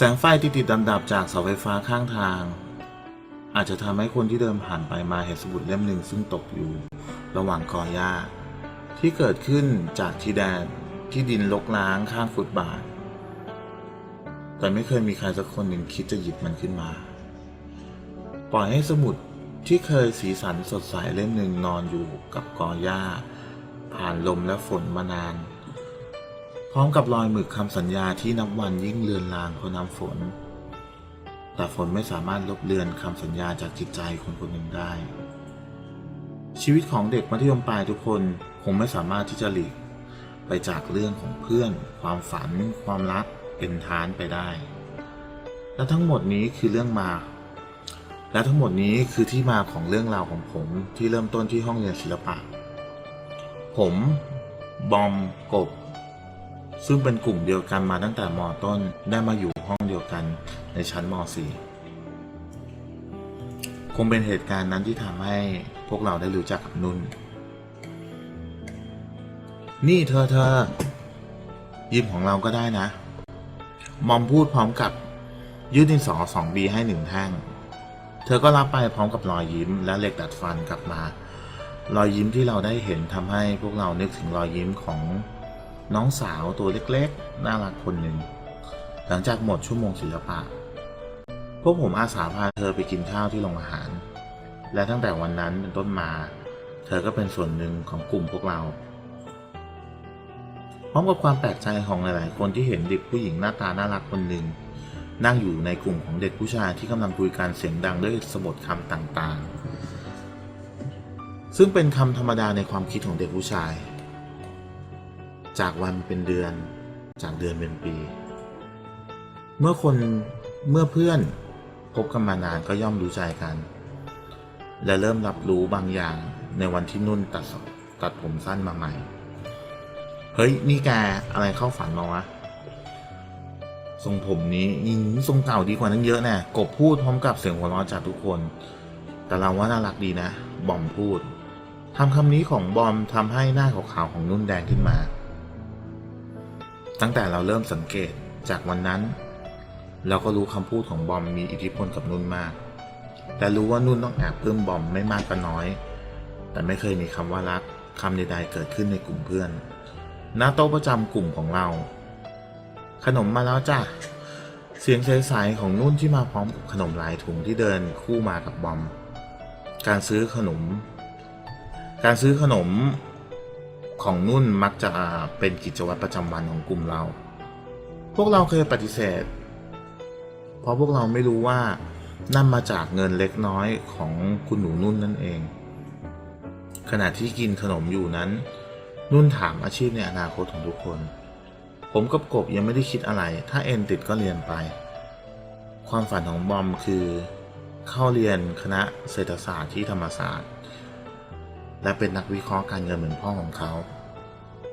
แสงไฟติดติดดับจากเสาไฟฟ้าข้างทาง อาจจะทำให้คนที่เดินผ่านไปมาเห็นสมุดเล่มหนึ่งซึ่งตกอยู่ ระหว่างกอหญ้า ที่เกิดขึ้นจากที่แดนที่ดินลกล้างข้างฟุตบาท แต่ไม่เคยมีใครสักคนหนึ่งคิดจะหยิบมันขึ้นมา ปล่อยให้สมุดที่เคยสีสันสดใสเล่มหนึ่งนอนอยู่กับกอหญ้า ผ่านลมและฝนมานาน พร้อมกับรอยหมึกคำสัญญาที่นับวันยิ่งเลือนลางเพราะน้ำฝน แต่ฝนไม่สามารถลบเลือนคำสัญญาจากจิตใจคนคนหนึ่งได้ ชีวิตของเด็กมัธยมปลายทุกคนคงไม่สามารถที่จะหลีก ไปจากเรื่องของเพื่อน ความฝัน ความรัก เป็นทานไปได้ และทั้งหมดนี้คือเรื่องมา และทั้งหมดนี้คือที่มาของเรื่องราวของผมที่เริ่มต้นที่ห้องเรียนศิลปะ ผม บอม กบ ซึ่งเป็นกลุ่มเดียวกันมาตั้งแต่มต้นได้มาอยู่ห้องเดียวกันในชั้นม .4 คงเป็นเหตุการณ์นั้นที่ทำให้พวกเราได้รู้จักกับนุ่น นี่เธอเธอยิ้มของเราก็ได้นะ มอมพูดพร้อมกับยื่นดินสอสองบีให้หนึ่งแท่ง เธอก็รับไปพร้อมกับรอยยิ้มและเหล็กดัดฟันกลับมา รอยยิ้มที่เราได้เห็นทำให้พวกเรานึกถึงรอยยิ้มของ น้องสาวตัวเล็กๆ น่ารักคนหนึ่ง หลังจากหมดชั่วโมงศิลปะ พวกผมอาสาพาเธอไปกินข้าวที่โรงอาหาร และตั้งแต่วันนั้นเป็นต้นมา เธอก็เป็นส่วนหนึ่งของกลุ่มพวกเรา พร้อมกับความแปลกใจของหลายๆ คนที่เห็นเด็กผู้หญิงหน้าตาน่ารักคนหนึ่งนั่งอยู่ในกลุ่มของเด็กผู้ชายที่กำลังคุยกันเสียงดังด้วยสะบทคำต่างๆ ซึ่งเป็นคำธรรมดาในความคิดของเด็กผู้ชาย จากวันเป็นเดือน จากเดือนเป็นปี เมื่อคนเมื่อเพื่อนพบกันมานานก็ย่อมรู้ใจกัน และเริ่มรับรู้บางอย่างในวันที่นุ่นตัดตัดผมสั้นมาใหม่ เฮ้ย นี่แกอะไรเข้าฝันมาวะ ทรงผมนี้ยิงทรงเก่าดีกว่านั้นเยอะแน่กบพูดพร้อมกับเสียงหัวเราะจากทุกคน แต่เราว่าน่ารักดีนะ บอมพูดทำคำนี้ของบอมทำให้หน้าขาวๆของนุ่นแดงขึ้นมา ตั้งแต่เราเริ่มสังเกตจากวันนั้น เราก็รู้คำพูดของบอมมีอิทธิพลกับนุ่นมากแต่รู้ว่านุ่นต้องแอบเพิ่มบอมไม่มากก็น้อย แต่ไม่เคยมีคำว่ารักคำใดๆเกิดขึ้นในกลุ่มเพื่อนหน้าโต๊ะประจำกลุ่มของเรา ขนมมาแล้วจ้ะเสียงใสๆของนุ่นที่มาพร้อมกับขนมหลายถุงที่เดินคู่มากับบอม การซื้อขนม การซื้อขนม ของนุ่นมักจะเป็นกิจวัตรประจำวันของกลุ่มเรา พวกเราเคยปฏิเสธ เพราะพวกเราไม่รู้ว่านั่นมาจากเงินเล็กน้อยของคุณหนูนุ่นนั่นเอง ขณะที่กินขนมอยู่นั้น นุ่นถามอาชีพในอนาคตของทุกคน ผมกับกบยังไม่ได้คิดอะไร ถ้าเอ็นติดก็เรียนไป ความฝันของบอมคือ เข้าเรียนคณะเศรษฐศาสตร์ที่ธรรมศาสตร์ และเป็นนักวิเคราะห์การเงินเหมือนพ่อของเขา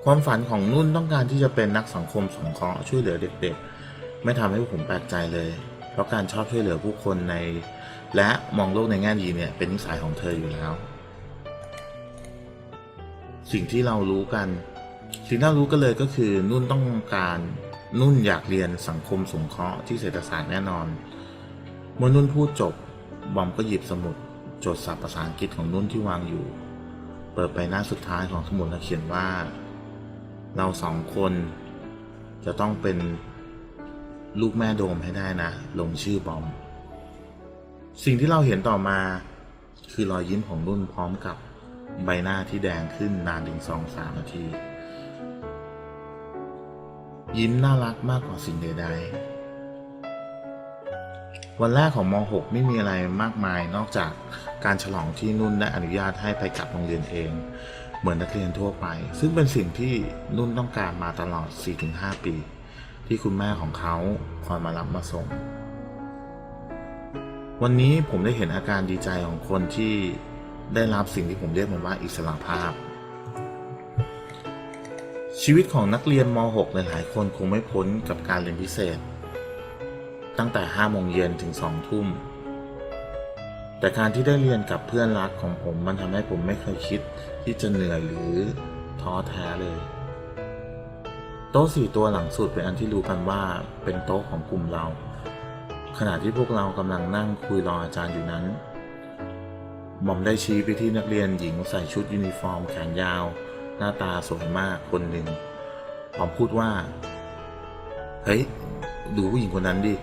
ความฝันของนุ่นต้องการที่จะเป็นนักสังคมสงเคราะห์ช่วยเหลือเด็กๆ ไม่ทำให้ผมแปลกใจเลย เพราะการชอบช่วยเหลือผู้คนใน และมองโลกในแง่ดีเนี่ยเป็นนิสัยของเธออยู่แล้ว สิ่งที่เรารู้กัน สิ่งที่เรารู้กันเลยก็คือนุ่นต้องการนุ่นอยากเรียนสังคมสงเคราะห์ที่เศรษฐศาสตร์แน่นอนเมื่อนุ่นพูดจบบอมก็หยิบสมุดจดศัพท์ภาษาอังกฤษของนุ่นที่วางอยู่ เปิดไปหน้าสุดท้ายของสมุดและเขียนว่า เราสองคน จะต้องเป็นลูกแม่โดมให้ได้นะ ลงชื่อบอม สิ่งที่เราเห็นต่อมา คือรอยยิ้มของนุ่นพร้อมกับใบหน้าที่แดงขึ้นนานถึงสองสามนาที ยิ้มน่ารักมากกว่าสิ่งใดๆ วันแรกของม .6 ไม่มีอะไรมากมายนอกจากการฉลองที่นุ่นได้อนุญาตให้ไปกลับโรงเรียนเอง เหมือนนักเรียนทั่วไป ซึ่งเป็นสิ่งที่นุ่นต้องการมาตลอด 4-5 ปี ที่คุณแม่ของเขาคอยมารับมาส่ง วันนี้ผมได้เห็นอาการดีใจของคนที่ได้รับสิ่งที่ผมเรียกมันว่าอิสระภาพ ชีวิตของนักเรียนม .6 หลายๆคนคงไม่พ้นกับการเรียนพิเศษ ตั้งแต่5โมงเย็นถึง2ทุ่ม แต่การที่ได้เรียนกับเพื่อนรักของผมมันทำให้ผมไม่เคยคิดที่จะเหนื่อยหรือท้อแท้เลย โต๊ะสี่ตัวหลังสุดเป็นอันที่รู้กันว่าเป็นโต๊ะของกลุ่มเรา ขณะที่พวกเรากำลังนั่งคุยรออาจารย์อยู่นั้นหม่อมได้ชี้ไปที่นักเรียนหญิงใส่ชุดยูนิฟอร์มแขนยาว หน้าตาสวยมากคนหนึ่งหม่อมพูดว่า เฮ้ย ดูผู้หญิงคนนั้นดิ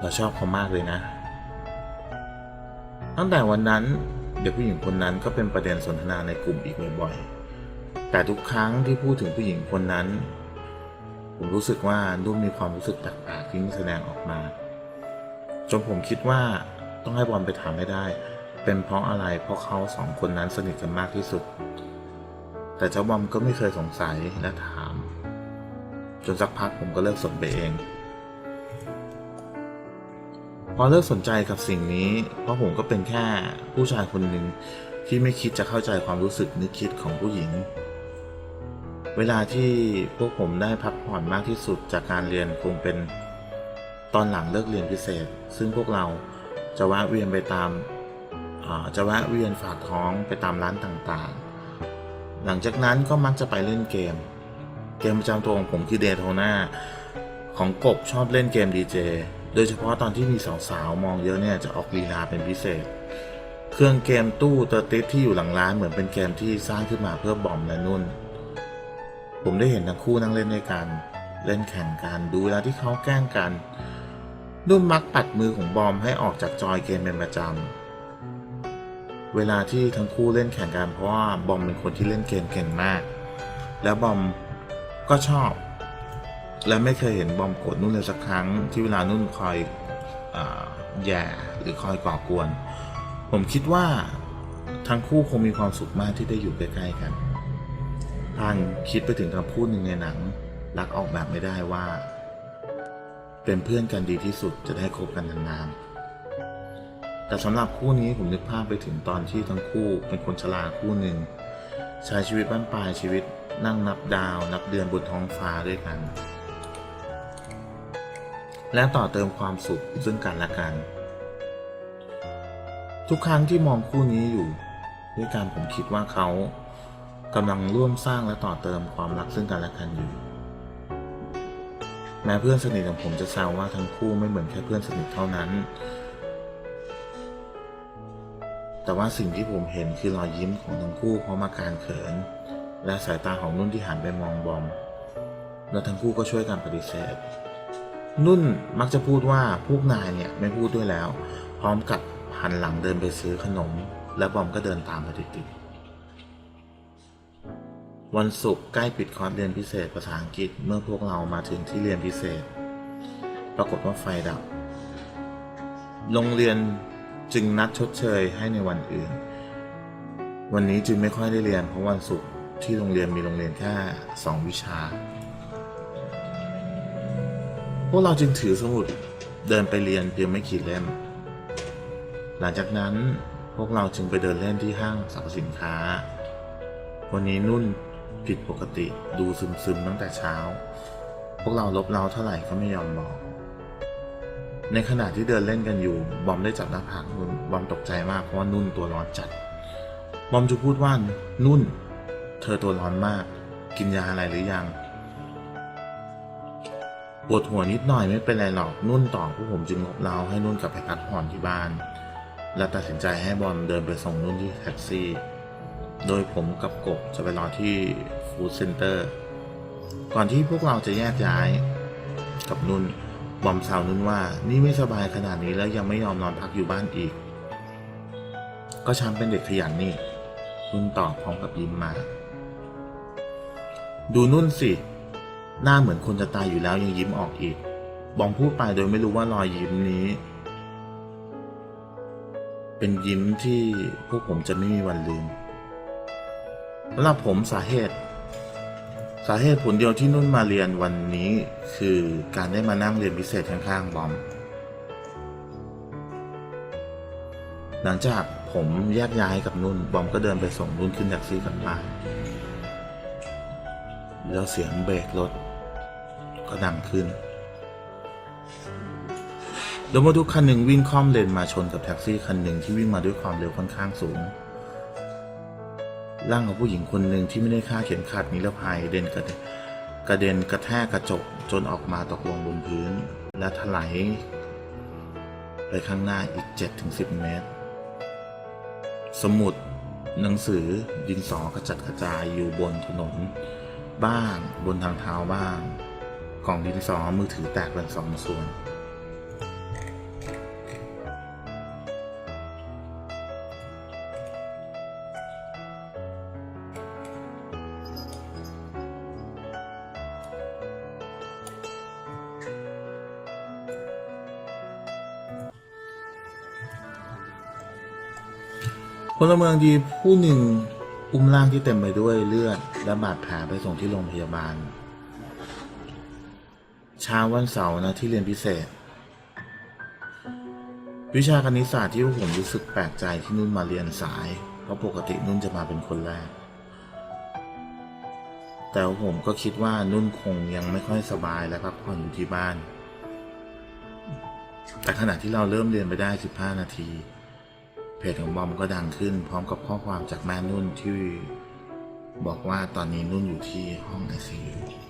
เราชอบเขามากเลยนะ ตั้งแต่วันนั้นเด็กผู้หญิงคนนั้นก็เป็นประเด็นสนทนาในกลุ่มอีกบ่อยๆ แต่ทุกครั้งที่พูดถึงผู้หญิงคนนั้น ผมรู้สึกว่านุ่มมีความรู้สึกแปลกๆที่แสดงออกมา จนผมคิดว่าต้องให้บอลไปถามให้ได้ เป็นเพราะอะไรเพราะเขาสองคนนั้นสนิทกันมากที่สุด แต่เจ้าบอมก็ไม่เคยสงสัยและถาม จนสักพักผมก็เลิกสนไปเอง พอเลิกสนใจกับสิ่งนี้ เพราะผมก็เป็นแค่ผู้ชายคนหนึ่งที่ไม่คิดจะเข้าใจความรู้สึกนึกคิดของผู้หญิง เวลาที่พวกผมได้พักผ่อนมากที่สุดจากการเรียนคงเป็นตอนหลังเลิกเรียนพิเศษ ซึ่งพวกเราจะแวะเวียนไปตามาจะแวะเวียนฝากท้องไปตามร้านต่างๆ หลังจากนั้นก็มักจะไปเล่นเกม เกมประจำตัวของผมคือเดโทนาของกบชอบเล่นเกมดีเจ โดยเฉพาะตอนที่มีสาวๆมองเยอะเนี่ยจะออกลีลาเป็นพิเศษ เครื่องเกมตู้เตอร์ติสที่อยู่หลังร้านเหมือนเป็นเกมที่สร้างขึ้นมาเพื่อบอมและนุ่น ผมได้เห็นทั้งคู่นั่งเล่นด้วยกัน เล่นแข่งกันดูเวลาที่เขาแกล้งกันนุ่นมักปัดมือของบอมให้ออกจากจอยเกมเป็นประจำเวลาที่ทั้งคู่เล่นแข่งกันเพราะว่าบอมเป็นคนที่เล่นเกมเก่งมาก แล้วบอมก็ชอบ และไม่เคยเห็นบอมโกรธนุ่นเลยสักครั้งที่เวลานุ่นคอยอแย่หรือคอยก่อกวน ผมคิดว่าทั้งคู่คงมีความสุขมากที่ได้อยู่ใกล้ๆกันพางคิดไปถึงคำพูดหนึ่งในหนัง รักออกแบบไม่ได้ว่า เป็นเพื่อนกันดีที่สุดจะได้คบกันนานๆแต่สำหรับคู่นี้ผมนึกภาพไปถึงตอนที่ทั้งคู่เป็นคนชราคู่หนึ่งใช้ชีวิตบ้านปลายชีวิตนั่งนับดาว นับเดือนบนท้องฟ้าด้วยกัน และต่อเติมความสุขซึ่งกันและกัน ทุกครั้งที่มองคู่นี้อยู่ ด้วยกันผมคิดว่าเขากำลังร่วมสร้างและต่อเติมความรักซึ่งกันและกันอยู่ แม้เพื่อนสนิทของผมจะแซวว่าทั้งคู่ไม่เหมือนแค่เพื่อนสนิทเท่านั้น แต่ว่าสิ่งที่ผมเห็นคือรอยยิ้มของทั้งคู่พร้อมาการเขิน และสายตาของนุ่นที่หันไปมองบอม แล้วทั้งคู่ก็ช่วยกันปฏิเสธ นุ่นมักจะพูดว่าพวกนายเนี่ยไม่พูดด้วยแล้ว พร้อมกับหันหลังเดินไปซื้อขนม และบอมก็เดินตามมาติดๆวันศุกร์ใกล้ปิดคอร์สเรียนพิเศษภาษาอังกฤษเมื่อพวกเรามาถึงที่เรียนพิเศษ ปรากฏว่าไฟดับ โรงเรียนจึงนัดชดเชยให้ในวันอื่น วันนี้จึงไม่ค่อยได้เรียนเพราะวันศุกร์ที่โรงเรียนมีโรงเรียนแค่สองวิชา พวกเราจึงถือสมุดเดินไปเรียนเพียงไม่กี่เล่ม หลังจากนั้นพวกเราจึงไปเดินเล่นที่ห้างสรรพสินค้า วันนี้นุ่นผิดปกติดูซึมๆตั้งแต่เช้า พวกเราลบเราเท่าไหร่ก็ไม่ยอมบอก ในขณะที่เดินเล่นกันอยู่ บอมได้จับหน้าผากนุ่นบอมตกใจมากเพราะว่านุ่นตัวร้อนจัด บอมจะพูดว่านุ่น เธอตัวร้อนมาก กินยาอะไรหรือยัง ปวดหัวนิดหน่อยไม่เป็นไรหรอกนุ่นตอบพวกผมจึงลบเราให้นุ่นกลับไปพักผ่อนที่บ้าน และตัดสินใจให้บอมเดินไปส่งนุ่นที่แท็กซี่ โดยผมกับกบจะไปรอที่ฟู้ดเซ็นเตอร์ก่อนที่พวกเราจะแยกย้าย กับนุ่นบอมสาวนุ่นว่านี่ไม่สบายขนาดนี้แล้วยังไม่ยอมนอนพักอยู่บ้านอีก ก็ฉันเป็นเด็กขยันนี่นุ่นตอบพร้อมกับยิ้มมา ดูนุ่นสิ หน้าเหมือนคนจะตายอยู่แล้วยังยิ้มออกอีก บอมพูดไปโดยไม่รู้ว่ารอยยิ้มนี้ เป็นยิ้มที่พวกผมจะไม่มีวันลืมสำหรับผมสาเหตุ สาเหตุผลเดียวที่นุ่นมาเรียนวันนี้ คือการได้มานั่งเรียนพิเศษข้างๆบอม หลังจากผมแยกย้ายกับนุ่น บอมก็เดินไปส่งนุ่นขึ้นแท็กซี่กลับบ้านแล้วเสียงเบรกรถ ก็ดังขึ้นรถบรรทุกคันหนึ่งวิ่งค่อมเลนมาชนกับแท็กซี่คันหนึ่งที่วิ่งมาด้วยความเร็วค่อนข้างสูง ร่างของผู้หญิงคนหนึ่งที่ไม่ได้คาดเข็มขัดนิรภัยเด่นกระเด็นกระเด็นกระแทกกระจกจนออกมาตกลงบนพื้น และถลายไปข้างหน้าอีก 7-10 เมตร สมุด หนังสือดินสอกระจัดกระจายอยู่บนถนน บ้างบนทางเท้าบ้าง กล่องดินสอมือถือแตกเป็นสองส่วน พลเมืองดีผู้หนึ่งอุ้มร่างที่เต็มไปด้วยเลือดและบาดแผลไปส่งที่โรงพยาบาล ช้าวันเสาร์นะที่เรียนพิเศษ วิชาคณิตศาสตร์ที่ผมรู้สึกแปลกใจที่นุ่นมาเรียนสาย เพราะปกตินุ่นจะมาเป็นคนแรก แต่ผมก็คิดว่านุ่นคงยังไม่ค่อยสบายและพักผ่อนอยู่ที่บ้าน แต่ขณะที่เราเริ่มเรียนไปได้ 15 นาที เพจของบอมก็ดังขึ้น พร้อมกับข้อความจากแม่นุ่นที่บอกว่าตอนนี้นุ่นอยู่ที่ห้องไอซียู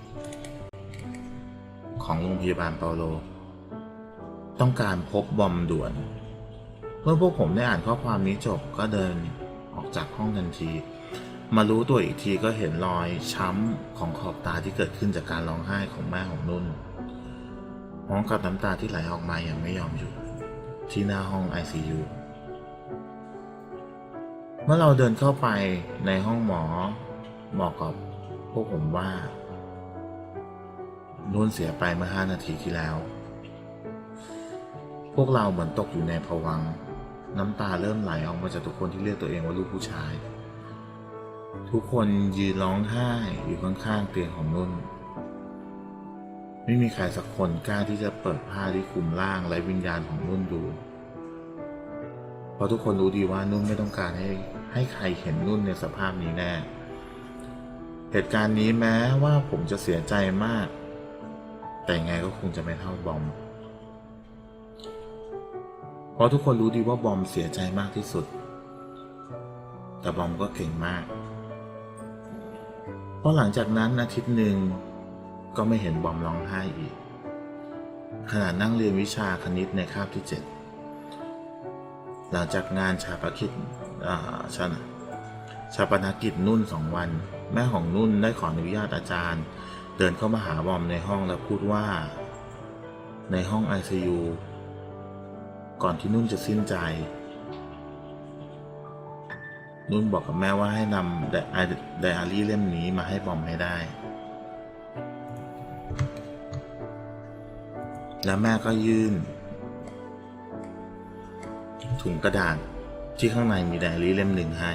ของโรงพยาบาลเปาโล ต้องการพบบอมด่วน เมื่อพวกผมได้อ่านข้อความนี้จบก็เดินออกจากห้องทันที มารู้ตัวอีกทีก็เห็นรอยช้ำของขอบตาที่เกิดขึ้นจากการร้องไห้ของแม่ของนุ่นพร้อมกับน้ำตาที่ไหลออกมาอย่างไม่ยอมหยุดที่หน้าห้อง ICU เมื่อเราเดินเข้าไปในห้องหมอบอกกับพวกผมว่า นุ่นเสียไปเมื่อห้านาทีที่แล้ว พวกเราเหมือนตกอยู่ในภวัง น้ำตาเริ่มไหลออกมาจากทุกคนที่เรียกตัวเองว่าลูกผู้ชาย ทุกคนยืนร้องไห้อยู่ข้างๆเตียงของนุ่น ไม่มีใครสักคนกล้าที่จะเปิดผ้าที่คลุมร่างและวิญญาณของนุ่นดูเพราะทุกคนรู้ดีว่านุ่นไม่ต้องการให้ให้ใครเห็นนุ่นในสภาพนี้แน่เหตุการณ์นี้แม้ว่าผมจะเสียใจมาก แต่งไงก็คงจะไม่เท่าบอม เพราะทุกคนรู้ดีว่าบอมเสียใจมากที่สุด แต่บอมก็เก่งมาก เพราะหลังจากนั้นอาทิตย์หนึ่งก็ไม่เห็นบอมร้องไห้อีก ขณะนั่งเรียนวิชาคณิตในคาบที่เจ็ดหลังจากงานชาปนกิจชาชาปนกิจนุ่นสองวัน แม่ของนุ่นได้ขออนุญาตอาจารย์ เดินเข้ามาหาบอมในห้องแล้วพูดว่า ในห้อง ICU ก่อนที่นุ่นจะสิ้นใจ นุ่นบอกกับแม่ว่าให้นำไดไดอารี่เล่มนี้มาให้บอมให้ได้ แล้วแม่ก็ยื่น ถุงกระดาษที่ข้างในมีไดอารี่เล่มหนึ่งให้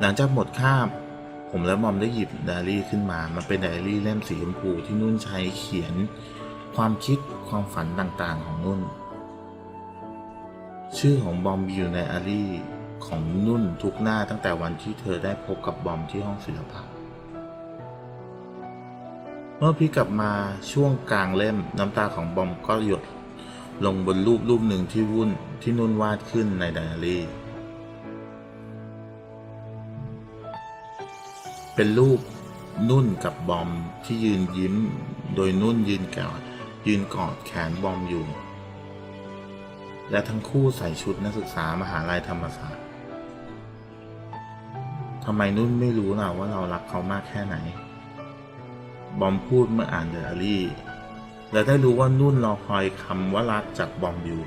หลังจากหมดคาบ ผมและบอมได้หยิบไดอารี่ขึ้นมา มันเป็นไดอารี่เล่มสีชมพูที่นุ่นใช้เขียน ความคิดความฝันต่างๆของนุ่น ชื่อของบอมอยู่ในไดอารี่ของนุ่นทุกหน้าตั้งแต่วันที่เธอได้พบกับบอมที่ห้องศิลปะเมื่อพี่กลับมาช่วงกลางเล่มน้ำตาของบอมก็หยด ลงบนรูปรูปหนึ่งที่วุ่นที่นุ่นวาดขึ้นในไดอารี่ เป็นรูปนุ่นกับบอมที่ยืนยิ้ม โดยนุ่นยืนกอดยืนกอดแขนบอมอยู่ และทั้งคู่ใส่ชุดนักศึกษามหาลัยธรรมศาสตร์ทำไมนุ่นไม่รู้ล่ะว่าเรารักเขามากแค่ไหน บอมพูดเมื่ออ่านไดอารี่ และได้รู้ว่านุ่นรอคอยคำว่ารักจากบอมอยู่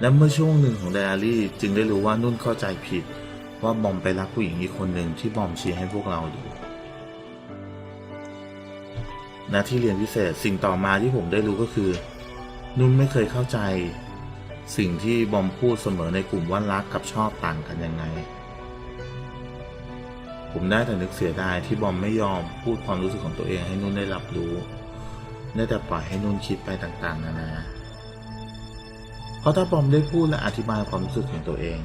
และเมื่อช่วงหนึ่งของไดอารี่จึงได้รู้ว่านุ่นเข้าใจผิด ว่าบอมไปรักผู้หญิงอีกคนหนึ่งที่บอมเชี้ให้พวกเราดูณที่เรียนพิเศษสิ่งต่อมาที่ผมได้รู้ก็คือ นุ่นไม่เคยเข้าใจ สิ่งที่บอมพูดเสมอในกลุ่มว่ารักกับชอบต่างกันยังไง ผมได้แต่นึกเสียดายที่บอมไม่ยอมพูดความรู้สึกของตัวเองให้นุ่นได้รับรู้ได้แต่ปล่อยให้นุ่นคิดไปต่างๆ นานา เพราะถ้าบอมได้พูดและอธิบายความรู้สึกของตัวเอง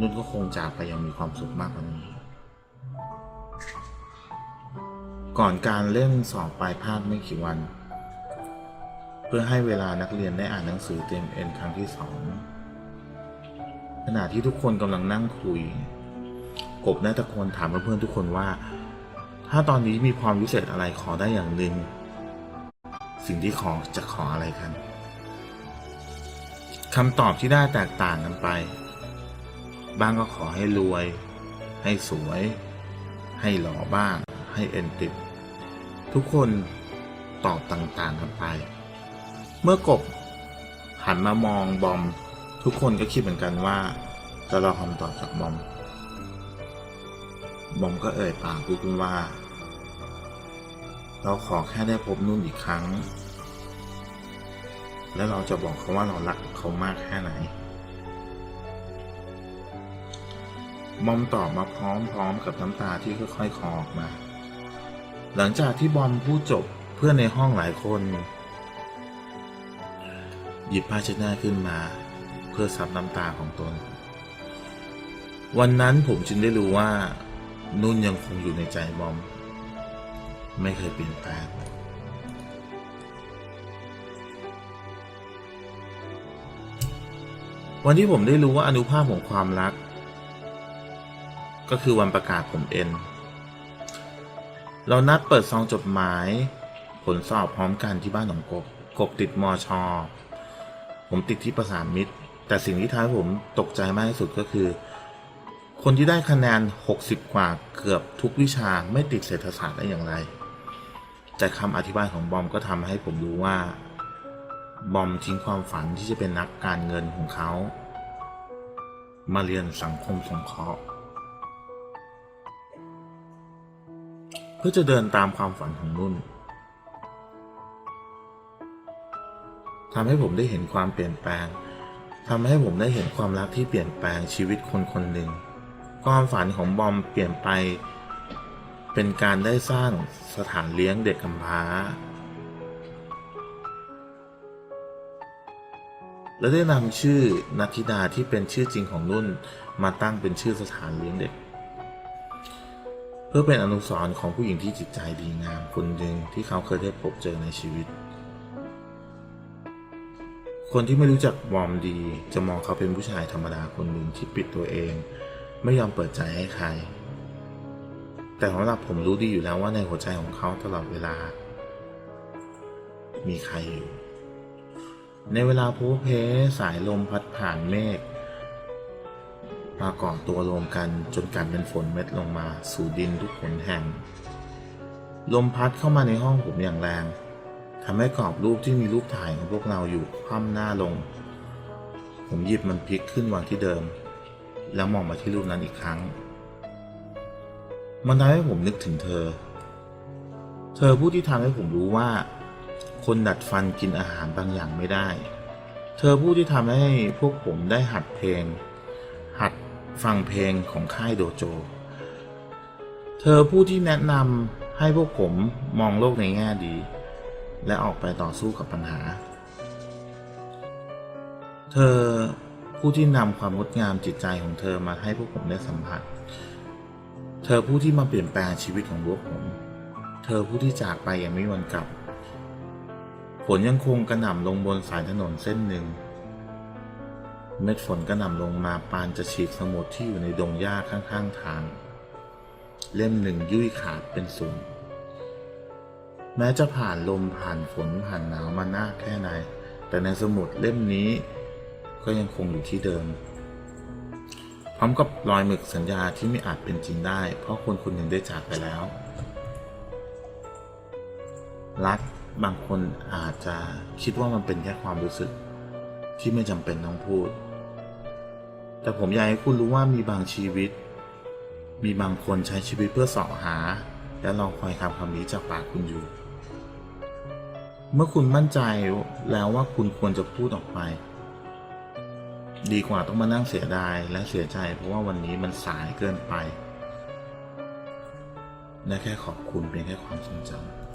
นุ่นก็คงจากไปอยังมีความสุขมากกว่านี้ ก่อนการเล่นสอบปลายภาคไม่กี่วัน เพื่อให้เวลานักเรียนได้อ่านหนังสือเต็มเอ็นครั้งที่สองขณะที่ทุกคนกำลังนั่งคุย กบได้ตะโกนถามเพื่อนๆทุกคนว่า ถ้าตอนนี้มีความวิเศษอะไรขอได้อย่างหนึ่งสสิ่งที่ขอจะขออะไรกันคำตอบที่ได้แตกต่างกันไป บ้างก็ขอให้รวย ให้สวย ให้หล่อบ้าง ให้เอ็นติด ทุกคนตอบต่างๆกันไป เมื่อกบหันมามองบอม ทุกคนก็คิดเหมือนกันว่าจะรอคำตอบจากบอม บอมก็เอ่ยปากพูดขึ้นว่า เราขอแค่ได้พบนุ่นอีกครั้ง แล้วเราจะบอกเขาว่าเรารักเขามากแค่ไหน บอมตอบมาพร้อมๆกับน้ำตาที่ค่อยๆคลอออกมา หลังจากที่บอมพูดจบเพื่อนในห้องหลายคน หยิบผ้าเช็ดหน้าขึ้นมา เพื่อซับน้ำตาของตน วันนั้นผมจึงได้รู้ว่า นุ่นยังคงอยู่ในใจบอม ไม่เคยเปลี่ยนแปลงวันที่ผมได้รู้ว่าอนุภาพของความรัก ก็คือวันประกาศผมเอ็น เรานัดเปิดซองจดหมาย ผลสอบพร้อมกันที่บ้านของกบ กบติดมอชอ ผมติดที่ประสานมิตร แต่สิ่งที่ทำให้ผมตกใจมากที่สุดก็คือ คนที่ได้คะแนน 60 กว่าเกือบทุกวิชาไม่ติดเศรษฐศาสตร์ได้อย่างไร แต่คำอธิบายของบอมก็ทำให้ผมรู้ว่า บอมทิ้งความฝันที่จะเป็นนักการเงินของเขา มาเรียนสังคมสงเคราะห์ เพื่อจะเดินตามความฝันของนุ่นทำให้ผมได้เห็นความเปลี่ยนแปลงทำให้ผมได้เห็นความรักที่เปลี่ยนแปลงชีวิตคนคนหนึ่ง ความฝันของบอมเปลี่ยนไป เป็นการได้สร้างสถานเลี้ยงเด็กกำพร้า และได้นำชื่อนัทธิดาที่เป็นชื่อจริงของนุ่นมาตั้งเป็นชื่อสถานเลี้ยงเด็ก เพื่อเป็นอนุสรณ์ของผู้หญิงที่จิตใจดีงามคนหนึ่งที่เขาเคยได้พบเจอในชีวิต คนที่ไม่รู้จักบอมดีจะมองเขาเป็นผู้ชายธรรมดาคนหนึ่งที่ปิดตัวเอง ไม่ยอมเปิดใจให้ใคร แต่สำหรับผมรู้ดีอยู่แล้วว่าในหัวใจของเขาตลอดเวลา มีใครอยู่ ในเวลาโพเพสายลมพัดผ่านเมฆ มาก่อตัวรวมกันจนกลายเป็นฝนเม็ดลงมาสู่ดินทุกนแห่ง ลมพัดเข้ามาในห้องผมอย่างแรงทำให้กรอบรูปที่มีรูปถ่ายของพวกเราอยู่คว่ำหน้าลง ผมหยิบมันพลิกขึ้นวางที่เดิม แล้วมองมาที่รูปนั้นอีกครั้ง มันทำให้ผมนึกถึงเธอ เธอผู้ที่ทำให้ผมรู้ว่า คนดัดฟันกินอาหารบางอย่างไม่ได้ เธอผู้ที่ทำให้พวกผมได้หัดเพลง ฟังเพลงของค่ายโดโจ เธอผู้ที่แนะนำให้พวกผมมองโลกในแง่ดี และออกไปต่อสู้กับปัญหา เธอผู้ที่นำความงดงามจิตใจของเธอมาให้พวกผมได้สัมผัส เธอผู้ที่มาเปลี่ยนแปลงชีวิตของพวกผม เธอผู้ที่จากไปอย่างไม่มีวันกลับ ฝนยังคงกระหน่ำลงบนสายถนนเส้นหนึ่ง เม็ดฝนกระหน่ำลงมาปานจะฉีกสมุดที่อยู่ในดงหญ้าข้างๆทาง เล่มหนึ่งยุ่ยขาดเป็นศูนย์แม้จะผ่านลมผ่านฝนผ่านหนาวมาหน้าแค่ไหน แต่ในสมุดเล่มนี้ก็ยังคงอยู่ที่เดิม พร้อมกับรอยหมึกสัญญาที่ไม่อาจเป็นจริงได้ เพราะคนคนหนึ่งได้จากไปแล้ว รักบางคนอาจจะคิดว่ามันเป็นแค่ความรู้สึกที่ไม่จำเป็นต้องพูด แต่ผมอยากให้คุณรู้ว่ามีบางชีวิต มีบางคนใช้ชีวิตเพื่อเสาะหา และรอคอยคำคำนี้จากปากคุณอยู่ เมื่อคุณมั่นใจแล้วว่าคุณควรจะพูดออกไป ดีกว่าต้องมานั่งเสียดายและเสียใจ เพราะว่าวันนี้มันสายเกินไปและแค่ขอบคุณเพียงแค่ความทรงจำ